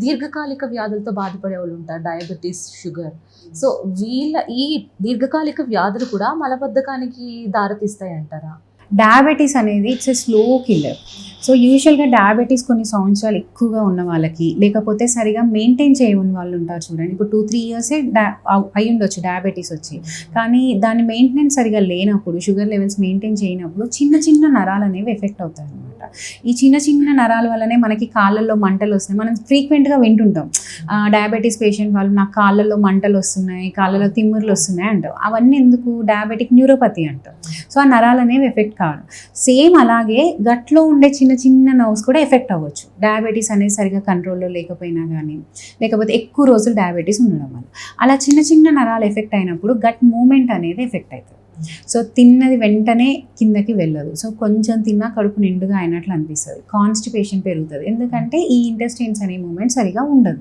దీర్ఘకాలిక వ్యాధులతో బాధపడే వాళ్ళు ఉంటారు డయాబెటీస్ షుగర్ సో వీళ్ళ ఈ దీర్ఘకాలిక వ్యాధులు కూడా మలబద్ధకానికి దారితీస్తాయి అంటారా డయాబెటీస్ అనేది it's a slow killer so యూజువల్గా డయాబెటీస్ కొన్ని సంవత్సరాలు ఎక్కువగా ఉన్న వాళ్ళకి లేకపోతే సరిగా మెయింటైన్ చేయని వాళ్ళు ఉంటారు చూడండి. ఇప్పుడు టూ త్రీ ఇయర్సే డా అయి ఉండొచ్చు డయాబెటీస్ వచ్చి. కానీ దాని మెయింటెనెన్స్ సరిగా లేనప్పుడు షుగర్ లెవెల్స్ మెయింటైన్ చేయనప్పుడు చిన్న చిన్న నరాలు అనేవి ఎఫెక్ట్ అవుతాయి అనమాట. ఈ చిన్న చిన్న నరాల వల్లనే మనకి కాళ్ళల్లో మంటలు వస్తున్నాయి. మనం ఫ్రీక్వెంట్గా వింటుంటాం. డయాబెటీస్ పేషెంట్ వాళ్ళు నాకు కాళ్ళల్లో మంటలు వస్తున్నాయి కాళ్ళలో తిమ్మురులు వస్తున్నాయి అంటాం అవన్నీ ఎందుకు? డయాబెటిక్ న్యూరోపతి అంటాం సో ఆ నరాలు అనేవి ఎఫెక్ట్ కావడం. సేమ్ అలాగే గట్లో ఉండే చిన్న చిన్న నర్వ్స్ కూడా ఎఫెక్ట్ అవ్వచ్చు. డయాబెటీస్ అనేది సరిగా కంట్రోల్లో లేకపోయినా కానీ లేకపోతే ఎక్కువ రోజులు డయాబెటీస్ ఉండడం వల్ల. అలా చిన్న చిన్న నరాలు ఎఫెక్ట్ అయినప్పుడు గట్ మూమెంట్ అనేది ఎఫెక్ట్ అవుతుంది. సో తిన్నది వెంటనే కిందకి వెళ్ళదు. సో కొంచెం తిన్నా కడుపు నిండుగా అయినట్లు అనిపిస్తుంది. కాన్స్టిపేషన్ పెరుగుతుంది. ఎందుకంటే ఈ ఇంటెస్టైన్స్ అనే మూమెంట్ సరిగా ఉండదు.